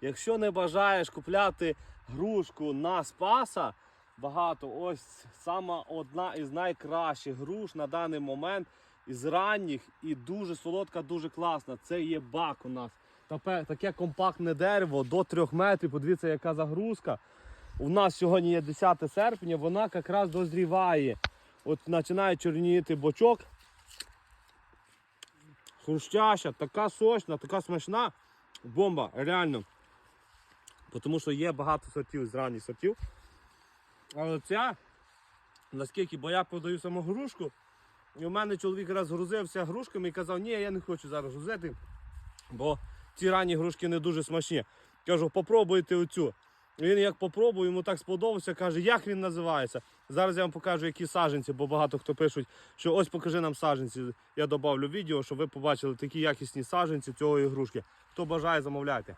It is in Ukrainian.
Якщо не бажаєш купляти грушку на спаса, багато, ось сама одна із найкращих груш на даний момент із ранніх і дуже солодка, дуже класна. Це є бак у нас. Таке компактне дерево до 3 метрів. Подивіться, яка загрузка. У нас сьогодні є 10 серпня, вона якраз дозріває. От починає чорніти бочок. Хрущаща, така сочна, така смачна. Бомба, реально. Тому що є багато сортів з ранніх сортів. Але ця, наскільки, бо я продаю саму грушку, і у мене чоловік раз грузився грушками і казав, ні, я не хочу зараз грузити, бо ці ранні грушки не дуже смачні. Кажу, попробуйте оцю. Він як попробував, йому так сподобався, каже, як він називається. Зараз я вам покажу, які саженці, бо багато хто пишуть, що ось покажи нам саженці. Я додавлю відео, щоб ви побачили такі якісні саженці цього ігрушки. Хто бажає, замовляйте.